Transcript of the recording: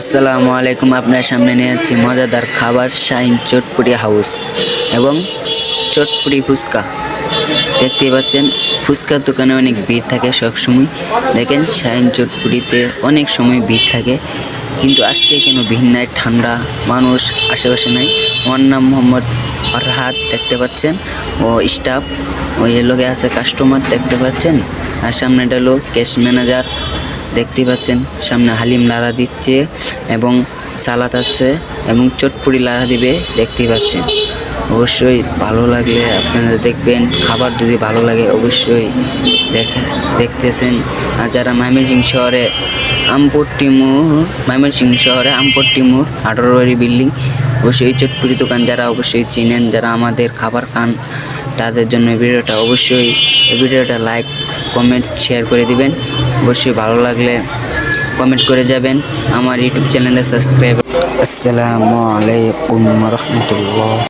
আসসালামু আলাইকুম, আপনার সামনে নিয়ে যাচ্ছি মজাদার খাবার, শাইন চটপুরি হাউস এবং চটপুরি ফুচকা। দেখতেই পাচ্ছেন, ফুচকার দোকানে অনেক ভিড় থাকে সবসময়। দেখেন, শাইন চটপুরিতে অনেক সময় ভিড় থাকে, কিন্তু আজকে কেন ভিড় নাই, ঠান্ডা, মানুষ, আশেপাশে নাই। আমার নাম মোহাম্মদ ফরহাদ, দেখতে পাচ্ছেন, ও স্টাফ ওই লোকে আছে কাস্টমার দেখতে পাচ্ছেন। আর সামনেটা হলো ক্যাশ ম্যানেজার দেখতেই পাচ্ছেন, সামনে হালিম লাড়া দিচ্ছে এবং সালাদ আছে এবং চটপুরি লাড়া দিবে, দেখতেই পাচ্ছেন। অবশ্যই ভালো লাগলে আপনারা দেখবেন, খাবার যদি ভালো লাগে অবশ্যই দেখা, দেখতেছেন। আর যারা ময়মনসিং শহরে আমপট্টি মোড়, ময়মনসিং শহরে আমপট্টি মোড় আঠারো বাড়ি বিল্ডিং, অবশ্যই চটপুরি দোকান যারা অবশ্যই চিনেন, যারা আমাদের খাবার খান, তাদের জন্য ভিডিওটা অবশ্যই ভিডিওটা লাইক, কমেন্ট, শেয়ার করে দিবেন। অবশ্যই ভালো লাগলে কমেন্ট করে যাবেন আমার ইউটিউব চ্যানেলে সাবস্ক্রাইব আসসালামু আলাইকুম রহমতুল্লাহ।